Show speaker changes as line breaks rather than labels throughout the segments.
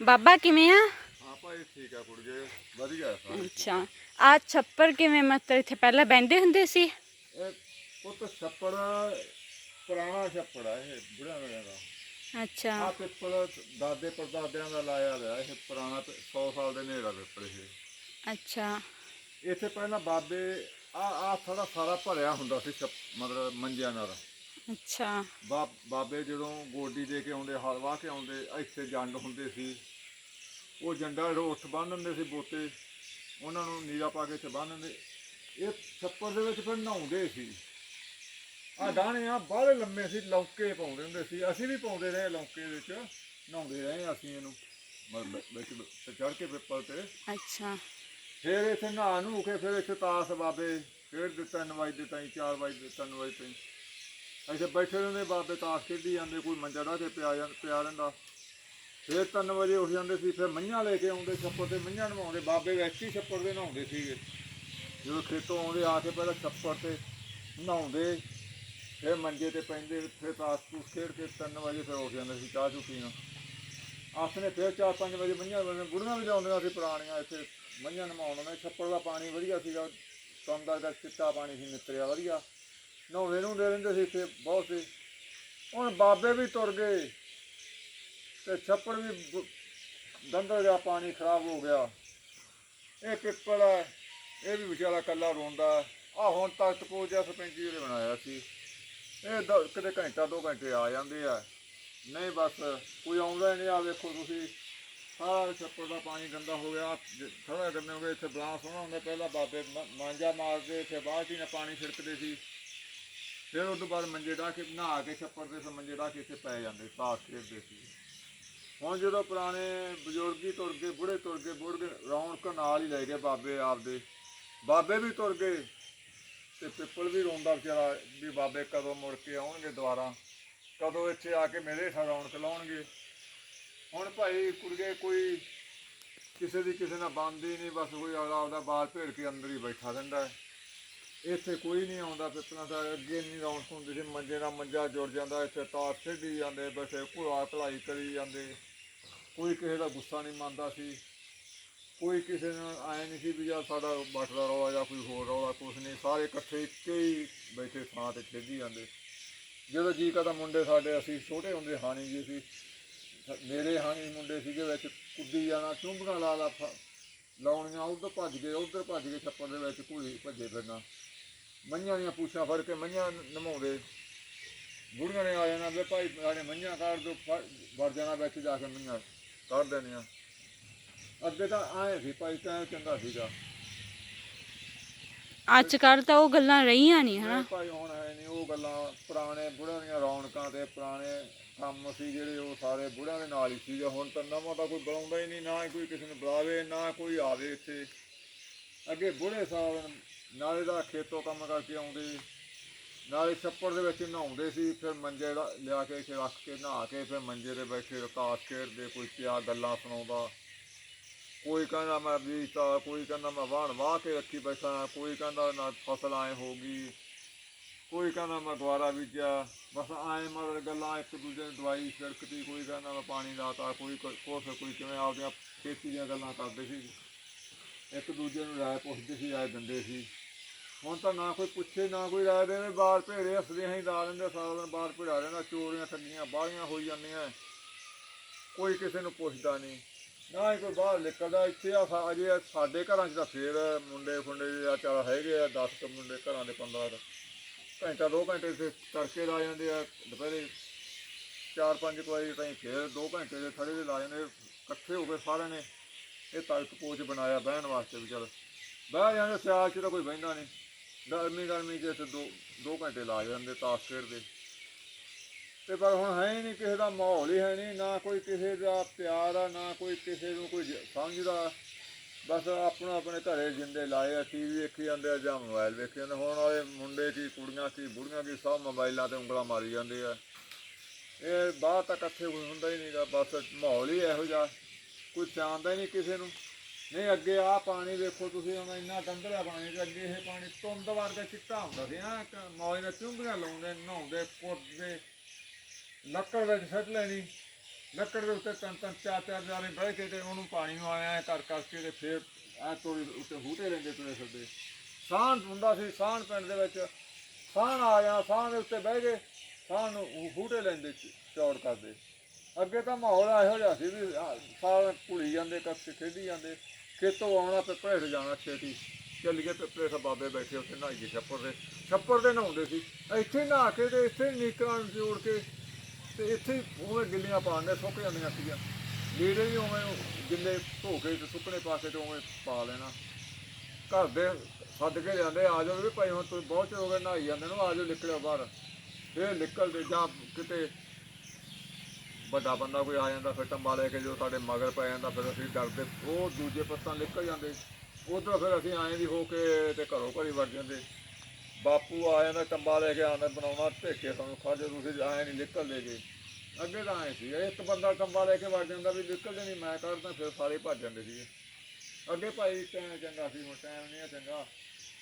ਬਾਬਾ ਕਿਵੇਂ ਆ
ਹਾਂ ਭਾਈ ਠੀਕ ਆ ਕੁੜੀਏ ਵਧੀਆ ਹੈ ਸਾਰੇ।
ਅੱਛਾ ਆ ਛੱਪਰ ਕਿਵੇਂ ਮਤਲਬ ਇੱਥੇ ਪਹਿਲਾਂ ਬੈੰਦੇ ਹੁੰਦੇ ਸੀ
ਇਹ ਪੁੱਤ ਛੱਪੜ ਪੁਰਾਣਾ ਛੱਪੜ ਆ ਇਹ ਬੁੜਾ ਮੇਰਾ ਦਾ
ਅੱਛਾ
ਆ ਪਿੱਪਲ ਦਾਦੇ ਪਰਦਾਦਿਆਂ ਦਾ ਲਾਇਆ ਹੋਇਆ ਇਹ ਪੁਰਾਣਾ 100 ਸਾਲ ਦੇ ਨੇੜਾ ਪਿੱਪਲ ਇਹ
ਅੱਛਾ
ਇੱਥੇ ਪਹਿਲਾਂ ਬਾਬੇ ਆ ਆ ਥੋੜਾ ਸਾਰਾ ਭਰਿਆ ਹੁੰਦਾ ਸੀ ਛੱਪ- ਮਤਲਬ ਮੰਜਿਆਂ ਨਾਲ
ਅੱਛਾ।
ਬਾ- ਬਾਬੇ ਜਦੋਂ ਗੋਡੀ ਦੇ ਕੇ ਆਉਂਦੇ ਹਲ ਵਾਹ ਕੇ ਆਉਂਦੇ ਇੱਥੇ ਜੰਡ ਹੁੰਦੇ ਸੀ। ਉਹ ਜੰਡਾ ਰੋਠ ਬੰਨ ਦਿੰਦੇ ਸੀ ਬੋਤੇ ਉਹਨਾਂ ਨੂੰ ਨੀਰਾ ਪਾ ਕੇ ਇੱਥੇ ਬੰਨ ਦਿੰਦੇ। ਇਹ ਛੱਪਰ ਦੇ ਵਿੱਚ ਫਿਰ ਨਹਾਉਂਦੇ ਸੀ। ਆ ਦਾਣੇ ਆ ਬਾਹਲੇ ਲੰਮੇ ਸੀ ਲੌਕੇ ਪਾਉਂਦੇ ਹੁੰਦੇ ਸੀ। ਅਸੀਂ ਵੀ ਪਾਉਂਦੇ ਰਹੇ ਲੌਕੇ ਵਿੱਚ ਨਹਾਉਂਦੇ ਰਹੇ ਅਸੀਂ ਇਹਨੂੰ। ਮਤਲਬ ਵਿੱਚ ਚੜ ਕੇ ਪਿੱਪਲ ਤੇ।
ਅੱਛਾ।
ਫਿਰ ਇੱਥੇ ਨਹਾ ਨੂੰ ਕੇ ਫਿਰ ਇੱਥੇ ਤਾਸ ਬਾਬੇ ਫਿਰ ਦੇ ਤਿੰਨ ਵਜੇ ਤਾਈਂ 4 ਵਜੇ ਤਿੰਨ ਵਜੇ ਤਾਈਂ ਇੱਥੇ ਬੈਠੇ ਰਹਿੰਦੇ, ਬਾਬੇ ਤਾਸ ਖੇਡੀ ਜਾਂਦੇ, ਕੋਈ ਮੰਜਾ ਢਾ ਕੇ ਪਿਆ ਜਾਂ, ਪਿਆ ਰਹਿੰਦਾ। ਫਿਰ 3 ਵਜੇ ਉੱਠ ਜਾਂਦੇ ਸੀ, ਫਿਰ ਮਈਆਂ ਲੈ ਕੇ ਆਉਂਦੇ, ਛੱਪੜ ਤੇ ਮਈਆਂ ਨਵਾਉਂਦੇ, ਬਾਬੇ ਵੈਸੇ ਹੀ ਛੱਪੜ ਦੇ ਨਹਾਉਂਦੇ ਸੀਗੇ। ਜਦੋਂ ਖੇਤੋਂ ਆਉਂਦੇ, ਆ ਕੇ ਪਹਿਲਾਂ ਛੱਪੜ ਤੇ ਨਹਾਉਂਦੇ, ਫਿਰ ਮੰਜੇ ਤੇ ਪੈਂਦੇ, ਫਿਰ ਤਾਸ ਤੂਸ ਖੇਡ ਕੇ 3 ਵਜੇ ਫਿਰ ਉੱਠ ਜਾਂਦੇ ਸੀ, ਚਾਹ ਚੂ ਪੀਣ। ਆਸਨੇ ਫਿਰ 4-5 ਵਜੇ ਮਈਆਂ ਵਜੇ ਬੁੜੀਆਂ ਵੀ ਜਾਂਦੀਆਂ ਸੀ ਪੁਰਾਣੀਆਂ, ਇੱਥੇ ਮਈਆਂ ਨਮਾਉਣ ਨੇ ਛੱਪੜ ਦਾ ਪਾਣੀ ਵਧੀਆ ਸੀਗਾ ਕੰਦਾ ਦਾ ਚਿੱਟਾ ਪਾਣੀ ਸੀ ਨਿਤਰਿਆ ਵਧੀਆ। ਨਹਾਉਂਦੇ ਨੂੰ ਦੇ ਰਹਿੰਦੇ ਸੀ ਇੱਥੇ ਬਹੁਤ ਸੀ ਹੁਣ ਬਾਬੇ ਵੀ ਤੁਰ ਗਏ ਤੇ ਛੱਪੜ ਵੀ ਬ- ਗੰਦਾ ਜਿਹਾ ਪਾਣੀ ਖਰਾਬ ਹੋ ਗਿਆ। ਇਹ ਪਿੱਪਲ ਹੈ ਇਹ ਵੀ ਵਿਚਾਰਾ ਕੱਲਾ ਰੋਂਦਾ। ਆ ਹੁਣ ਤਖਤ ਪੋ ਜਿਹਾ ਜੀ ਨੇ ਬਣਾਇਆ ਸੀ। ਇਹ ਦ- ਘੰਟਾ, ਦੋ ਘੰਟੇ ਆ ਜਾਂਦੇ ਆ। ਨਹੀਂ ਬਸ, ਕੋਈ ਆਉਂਦਾ ਹੀ ਨਹੀਂ। ਆ ਵੇਖੋ ਤੁਸੀਂ, ਸਾਰਾ ਛੱਪੜ ਦਾ ਪਾਣੀ ਗੰਦਾ ਹੋ ਗਿਆ। ਥੋੜਾ ਗੰਦੇ ਹੋ ਗਏ ਇੱਥੇ ਬਲਾਂ ਸੋਹਣਾ ਹੁੰਦਾ। ਪਹਿਲਾਂ ਬਾਬੇ ਮ- ਮਾਂਜਾ ਮਾਰਦੇ, ਇੱਥੇ ਬਾਅਦ 'ਚ ਹੀ ਨਾ ਪਾਣੀ ਛਿੜਕਦੇ ਸੀ। ਫਿਰ ਉਸ ਤੋਂ ਬਾਅਦ ਮੰਜੇ ਢਾ ਕੇ ਨਹਾ ਕੇ ਛੱਪੜ 'ਤੇ ਫਿਰ ਮੰਜੇ ਢਾ ਕੇ ਇੱਥੇ ਪੈ ਜਾਂਦੇ ਤਾਸ਼ ਖੇਡਦੇ ਸੀ। ਹੁਣ ਜਦੋਂ ਪੁਰਾਣੇ ਬਜ਼ੁਰਗ ਹੀ ਤੁਰ ਗਏ ਬੁੜੇ ਤੁਰ ਗਏ ਬੁੜੇ ਰੌਣਕ ਨਾਲ ਹੀ ਲੈ ਗਏ ਬਾਬੇ ਆਪਦੇ। ਬਾਬੇ ਵੀ ਤੁਰ ਗਏ ਤੇ ਪਿੱਪਲ ਵੀ ਰੋਂਦਾ ਵਿਚਾਰਾ ਵੀ ਬਾਬੇ ਕਦੋਂ ਮੁੜ ਕੇ ਆਉਣਗੇ ਦੁਬਾਰਾ, ਕਦੋਂ ਇੱਥੇ ਆ ਕੇ ਮੇਰੇ ਠਾ ਰੌਣਕ ਲਾਉਣਗੇ। ਹੁਣ ਭਾਈ ਕੁੜਗੇ ਕੋਈ ਕਿਸੇ ਦੀ ਕਿਸੇ ਨਾਲ ਬੰਦੀ ਨਹੀਂ, ਬਸ ਕੋਈ ਆਪਦਾ ਆਪਦਾ ਬਾਲ ਭੇੜ ਕੇ ਅੰਦਰ ਹੀ ਬੈਠਾ ਰਹਿੰਦਾ ਹੈ। ਇੱਥੇ ਕੋਈ ਨਹੀਂ ਆਉਂਦਾ ਪਿੱਪਲਾਂ ਦਾ, ਅੱਗੇ ਨਹੀਂ ਰੌਣਕ ਹੁੰਦੀ ਸੀ, ਮੰਜੇ ਨਾਲ ਮੰਜਾ ਜੁੜ ਜਾਂਦਾ, ਇੱਥੇ ਤਾਰ ਖੇਡੀ ਜਾਂਦੇ, ਬੈਠੇ ਘੋੜਾ ਭਲਾਈ ਕਰੀ ਜਾਂਦੇ। ਕੋਈ ਕਿਸੇ ਦਾ ਗੁੱਸਾ ਨਹੀਂ ਮੰਨਦਾ ਸੀ। ਕੋਈ ਕਿਸੇ ਨਾਲ ਆਇਆ ਨਹੀਂ ਸੀ ਵੀ ਯਾਰ ਸਾਡਾ ਬੱਟ ਦਾ ਰੌਲਾ ਜਾਂ ਕੋਈ ਹੋਰ ਰੌਲਾ, ਕੁਛ ਨਹੀਂ। ਸਾਰੇ ਇਕੱਠੇ ਇੱਕੇ ਹੀ ਬੈਠੇ ਥਾਂ ਤੇ ਖੇਡੀ ਜਾਂਦੇ। ਜਦੋਂ ਜੀ ਕਦਾ ਮੁੰਡੇ ਸਾਡੇ, ਅਸੀਂ ਛੋਟੇ ਹੁੰਦੇ ਹਾਣੀ ਜੀ ਸੀ। ਮੇਰੇ ਹਾਣੀ ਮੁੰਡੇ ਸੀਗੇ ਵਿੱਚ, ਕੁੱਦੀ ਜਾਣਾ ਚੁੰਬਣਾ ਲਾ ਲਾ ਫ- ਲਾਉਣੀਆਂ, ਉਧਰ ਭੱਜ ਗਏ, ਉਧਰ ਭੱਜ ਗਏ, ਛੱਪੜ ਦੇ ਵਿੱਚ ਘੂਰੀ ਭੱਜੇ ਫਿਰਨਾ। ਮਈਆਂ ਦੀਆਂ ਪੂਛਾਂ ਫੜ ਕੇ ਮਈਆਂ ਨਮਾਉਂਦੇ। ਬੁੜੀਆਂ ਨੇ ਆ ਜਾਣਾ ਵੀ ਭਾਈ ਸਾਡੇ ਮਈਆਂ ਕੱਢ ਦੋ ਵੜ ਜਾਣਾ ਵਿੱਚ ਜਾ ਕੇ ਮਈਆਂ ਕੱਢ ਦੇਣੀਆਂ। ਅੱਗੇ ਤਾਂ ਆਏ ਸੀ ਭਾਈ ਤਾਂ ਚੰਗਾ ਸੀਗਾ।
ਅੱਜ ਕੱਲ ਤਾਂ ਉਹ ਗੱਲਾਂ ਰਹੀਆਂ ਨਹੀਂ ਹਨਾ?
ਭਾਈ ਹੁਣ ਹੈ ਨਹੀਂ ਉਹ ਗੱਲਾਂ ਪੁਰਾਣੇ ਬੁੜਿਆਂ ਦੀਆਂ ਰੌਣਕਾਂ ਤੇ ਪੁਰਾਣੇ ਕੰਮ ਸੀ ਜਿਹੜੇ ਉਹ ਸਾਰੇ ਬੁੜਿਆਂ ਦੇ ਨਾਲ ਹੀ ਸੀਗੇ। ਹੁਣ ਤਾਂ ਨਵਾਂ ਤਾਂ ਕੋਈ ਬੁਲਾਉਂਦਾ ਹੀ ਨਹੀਂ ਨਾ ਕੋਈ ਕਿਸੇ ਨੂੰ ਬੁਲਾਵੇ ਨਾ ਕੋਈ ਆਵੇ ਇੱਥੇ। ਅੱਗੇ ਬੁੜੇ ਸਾਹਿਬ ਨਾਲੇ ਦਾ ਖੇਤੋਂ ਕੰਮ ਕਰਕੇ ਆਉਂਦੇ ਨਾਲੇ ਛੱਪੜ ਦੇ ਵਿੱਚ ਨਹਾਉਂਦੇ ਸੀ, ਫਿਰ ਮੰਜੇ ਲਿਆ ਕੇ ਇੱਥੇ ਰੱਖ ਕੇ ਨਹਾ ਕੇ ਫਿਰ ਮੰਜੇ ਦੇ ਬੈਠੇ ਰਕਾਸ ਖੇਡਦੇ, ਕੋਈ ਪਿਆ ਗੱਲਾਂ ਸੁਣਾਉਂਦਾ। ਕੋਈ ਕਹਿੰਦਾ ਮੈਂ ਬੀਜਤਾ ਕੋਈ ਕਹਿੰਦਾ ਮੈਂ ਵਾਹਣ ਵਾਹ ਕੇ ਰੱਖੀ ਬੈਠਾ, ਕੋਈ ਕਹਿੰਦਾ ਨਾ ਫਸਲ ਆਏ ਹੋ ਗਈ, ਕੋਈ ਕਹਿੰਦਾ ਮੈਂ ਦੁਆਰਾ ਬੀਜਿਆ, ਬਸ ਆਏ ਮਤਲਬ ਗੱਲਾਂ ਇੱਕ ਦੂਜੇ ਨੂੰ ਦਵਾਈ ਛਿੜਕਦੀ, ਕੋਈ ਕਹਿੰਦਾ ਮੈਂ ਪਾਣੀ ਲਾਤਾ, ਕੋਈ ਕੁ- ਕੁਛ, ਕੋਈ ਕਿਵੇਂ ਆਪਦੀਆਂ ਖੇਤੀ ਦੀਆਂ ਗੱਲਾਂ ਕਰਦੇ ਸੀ। ਇੱਕ ਦੂਜੇ ਨੂੰ ਰਾਏ ਪੁੱਛਦੇ ਸੀ, ਰਾਏ ਦਿੰਦੇ ਸੀ। ਹੁਣ ਤਾਂ ਨਾ ਕੋਈ ਪੁੱਛੇ, ਨਾ ਕੋਈ ਰਾਏ ਦੇਵੇ। ਬਾਹਰ ਭੇੜੇ ਹੱਸਦੇ ਅਸੀਂ, ਲਾ ਲੈਂਦੇ ਸਾਰਾ ਦਿਨ ਬਾਹਰ ਭੇੜਾ ਰਹਿੰਦਾ, ਚੋਰੀਆਂ ਠੱਗੀਆਂ ਬਾਹਲੀਆਂ ਹੋਈ ਜਾਂਦੀਆਂ। ਕੋਈ ਕਿਸੇ ਨੂੰ ਪੁੱਛਦਾ ਨਹੀਂ। ਨਾ ਹੀ ਕੋਈ ਬਾਹਰ ਨਿਕਲਦਾ। ਇੱਥੇ ਆ ਅਜੇ ਸਾਡੇ ਘਰਾਂ 'ਚ ਤਾਂ ਫੇਰ ਮੁੰਡੇ ਫੁੰਡੇ ਆ, ਚਾਰ ਹੈਗੇ ਆ 10 ਕੁ ਮੁੰਡੇ ਘਰਾਂ ਦੇ 15 ਕੁ। ਘੰਟਾ, ਦੋ ਘੰਟੇ ਇੱਥੇ ਤੜਕੇ ਲਾ ਜਾਂਦੇ ਆ, ਦੁਪਹਿਰੇ 4-5 ਵਜੇ ਤਾਈਂ ਫੇਰ 2 ਘੰਟੇ ਦੇ ਥੜੇ ਦੇ ਲਾ ਜਾਂਦੇ, ਇਕੱਠੇ ਹੋ ਕੇ ਸਾਰਿਆਂ ਨੇ ਇਹ ਤਖਤ ਪੋਚ ਬਣਾਇਆ ਬਹਿਣ ਵਾਸਤੇ ਵੀ ਚੱਲ। ਬਹਿ ਜਾਂਦੇ, ਸਿਆਲ 'ਚ ਤਾਂ ਕੋਈ ਬਹਿੰਦਾ ਨਹੀਂ। ਗਰਮੀ ਗਰਮੀ 'ਚ ਇੱਥੇ ਦੋ ਦੋ ਘੰਟੇ ਲਾ ਜਾਂਦੇ ਤਾਸ਼ ਖੇਡਦੇ। ਤੇ ਪਰ ਹੁਣ ਹੈ ਹੀ ਨਹੀਂ ਕਿਸੇ ਦਾ ਮਾਹੌਲ ਹੀ ਹੈ ਨਹੀਂ, ਨਾ ਕੋਈ ਕਿਸੇ ਦਾ ਪਿਆਰ ਆ, ਨਾ ਕੋਈ ਕਿਸੇ ਨੂੰ ਕੋਈ ਸਮਝਦਾ। ਬਸ ਆਪਣਾ ਆਪਣੇ ਘਰੇ ਜਿੰਦੇ ਲਾਏ ਆ ਟੀਵੀ ਵੇਖੀ ਜਾਂਦੇ ਆ ਜਾਂ ਮੋਬਾਈਲ ਵੇਖੀ ਜਾਂਦੇ। ਹੁਣ ਵਾਲੇ ਮੁੰਡੇ ਕੀ, ਕੁੜੀਆਂ ਕੀ, ਬੁੜੀਆਂ ਕੀ, ਸਭ ਮੋਬਾਈਲਾਂ ਤੇ ਉਂਗਲਾਂ ਮਾਰੀ ਜਾਂਦੇ ਆ। ਇਹ ਬਾਹਰ ਤੱਕ ਇਕੱਠੇ ਕੋਈ ਹੁੰਦਾ ਹੀ ਨਹੀਂਗਾ ਬਸ ਮਾਹੌਲ ਹੀ ਇਹੋ ਜਿਹਾ। ਕੋਈ ਸਿਆਣਦਾ ਹੀ ਨਹੀਂ ਕਿਸੇ ਨੂੰ। ਨਹੀਂ ਅੱਗੇ ਆ ਪਾਣੀ ਵੇਖੋ ਤੁਸੀਂ ਹੁਣ ਇੰਨਾ ਗੰਦਲਾ ਪਾਣੀ ਤੇ ਅੱਗੇ ਇਹ ਪਾਣੀ ਧੁੰਦ ਵਰਗਾ ਚਿੱਟਾ ਹੁੰਦਾ ਸੀ ਨਾ ਮੌਜ ਨਾਲ ਚੁੰਗੀਆਂ ਲਾਉਂਦੇ ਨਹਾਉਂਦੇ ਪੁੱਟਦੇ ਲੱਕੜ ਵਿੱਚ ਸੱਟ ਲੈਣੀ। ਲੱਕੜ ਦੇ ਉੱਤੇ ਤਿੰਨ ਤਿੰਨ ਚਾਰ ਚਾਰ ਜਾਣੇ ਬਹਿ ਕੇ ਤੇ ਉਹਨੂੰ ਪਾਣੀ ਨੂੰ ਆਇਆ ਕਰ ਕਰਕੇ ਤੇ ਫੇਰ ਐ ਤੋੜੀ ਉੱਤੇ ਹੂਟੇ ਲੈਂਦੇ ਤੁਰੇ ਫਿਰਦੇ ਸਾਹਣ ਹੁੰਦਾ ਸੀ ਸਾਹਣ ਪਿੰਡ ਦੇ ਵਿੱਚ। ਸਾਹਣ ਆ ਗਿਆ ਸਾਹਣ ਦੇ ਉੱਤੇ ਬਹਿ ਗਏ ਸਾਹਣ ਨੂੰ ਹੂਟੇ ਲੈਂਦੇ ਸੀ, ਚੌੜ ਕਰਦੇ। ਅੱਗੇ ਤਾਂ ਮਾਹੌਲ ਇਹੋ ਜਿਹਾ ਸੀ ਵੀ ਸਾਰਾ ਭੁਲੀ ਜਾਂਦੇ ਕੱਸੇ ਖੇਡੀ ਜਾਂਦੇ। ਖੇਤੋਂ ਆਉਣਾ ਤੇ ਭੇੜ ਜਾਣਾ ਛੇਤੀ। ਚੱਲੀਏ ਤੇ ਪਲੇਟ ਬਾਬੇ ਬੈਠੇ ਉੱਥੇ ਨਹਾਈਏ ਛੱਪਰ ਦੇ। ਛੱਪਰ ਦੇ ਨਹਾਉਂਦੇ ਸੀ। ਇੱਥੇ ਨਹਾ ਕੇ ਤੇ ਇੱਥੇ ਨੀਕਾਂ ਜੋੜ ਕੇ ਤੇ ਇੱਥੇ ਹੀ ਉਵੇਂ ਗਿੱਲੀਆਂ ਪਾਉਂਦੇ, ਸੁੱਕ ਜਾਂਦੀਆਂ ਸੀਗੀਆਂ। ਲੀੜੇ ਵੀ ਉਵੇਂ ਗਿੱਲੇ ਧੋ ਕੇ ਤੇ ਸੁੱਕਣੇ ਪਾ ਕੇ ਤੇ ਉਵੇਂ ਪਾ ਲੈਣਾ। ਘਰ ਦੇ ਸੱਦ ਕੇ ਜਾਂਦੇ ਆ ਜਾਓ ਵੀ ਭਾਈ ਹੁਣ ਤੁਸੀਂ ਬਹੁਤ ਚਿਰ ਹੋ ਗਏ ਨਹਾਈ ਜਾਂਦੇ ਨੂੰ, ਆ ਜਾਓ ਨਿਕਲਿਓ ਬਾਹਰ। ਫੇਰ ਨਿਕਲਦੇ ਜਾਂ ਕਿਤੇ ਵੱਡਾ ਬੰਦਾ ਕੋਈ ਆ ਜਾਂਦਾ, ਫਿਰ ਟੰਬਾ ਲੈ ਕੇ ਜੋ ਸਾਡੇ ਮਗਰ ਪੈ ਜਾਂਦਾ, ਫਿਰ ਅਸੀਂ ਡਰਦੇ, ਉਹ ਦੂਜੇ ਪੱਤਾਂ ਨਿਕਲ ਜਾਂਦੇ। ਉਧਰ ਫਿਰ ਅਸੀਂ ਆਏ ਦੀ ਹੋ ਕੇ ਤੇ ਘਰੋਂ ਘਰੀ ਵੜ ਜਾਂਦੇ। ਬਾਪੂ ਆ ਜਾਂਦਾ, ਟੰਬਾ ਲੈ ਕੇ ਆਉਂਦਾ, ਬਣਾਉਣਾ ਢੇਕੇ ਸਾਨੂੰ ਖਾਜੇ ਤੁਸੀਂ ਆਏ ਨਹੀਂ ਨਿਕਲਦੇ ਜੀ ਅੱਗੇ ਤਾਂ ਆਏ ਸੀ, ਇੱਕ ਬੰਦਾ ਟੰਬਾ ਲੈ ਕੇ ਵੜ ਜਾਂਦਾ ਵੀ ਨਿਕਲਦੇ ਨਹੀਂ ਮੈਂ ਕੱਢਦਾ ਫਿਰ ਸਾਰੇ ਭੱਜ ਜਾਂਦੇ ਸੀਗੇ। ਅੱਗੇ ਭਾਈ ਟਾਈਮ ਚੰਗਾ ਸੀ, ਹੁਣ ਟਾਈਮ ਨਹੀਂ ਹੈ ਚੰਗਾ।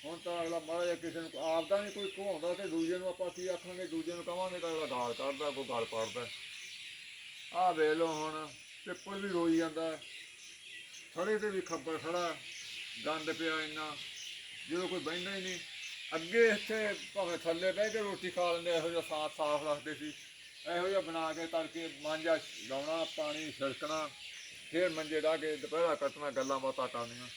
ਹੁਣ ਤਾਂ ਅਗਲਾ ਮਾੜਾ ਜਿਹਾ ਕਿਸੇ ਨੂੰ ਆਪ ਆਪਦਾ ਨਹੀਂ ਕੋਈ ਘਵਾਉਂਦਾ ਤੇ ਦੂਜੇ ਨੂੰ ਆਪਾਂ ਕੀ ਆਖਾਂਗੇ ਦੂਜੇ ਨੂੰ ਕਵਾਂਗੇ ਤਾਂ ਅਗਲਾ ਗਾਲ ਕੱਢਦਾ, ਕੋਈ ਗਾਲ ਪਾੜਦਾ। ਆ ਵੇ ਲਓ ਹੁਣ ਪਿੱਪਲ ਵੀ ਰੋਈ ਜਾਂਦਾ। ਥੜੇ ਤੇ ਵੀ ਖੱਬਰ ਖੜਾ, ਗੰਦ ਪਿਆ ਇੰਨਾ। ਜਦੋਂ ਕੋਈ ਬਹਿੰਦਾ ਹੀ ਨਹੀਂ। ਅੱਗੇ ਇੱਥੇ ਭਾਵੇਂ ਥੱਲੇ ਬਹਿ ਕੇ ਰੋਟੀ ਖਾ ਲੈਂਦੇ, ਇਹੋ ਜਿਹਾ ਸਾਫ਼ ਸਾਫ਼ ਰੱਖਦੇ ਸੀ। ਇਹੋ ਜਿਹਾ ਬਣਾ ਕੇ ਤੜਕੇ ਮਾਂਜਾ ਲਾਉਣਾ, ਪਾਣੀ ਛਿੜਕਣਾ, ਫਿਰ ਮੰਜੇ ਢਾ ਕੇ ਦੁਪਹਿਰਾ ਕੱਟਣਾ, ਗੱਲਾਂ ਬਾਤਾਂ ਕਰਨੀਆਂ।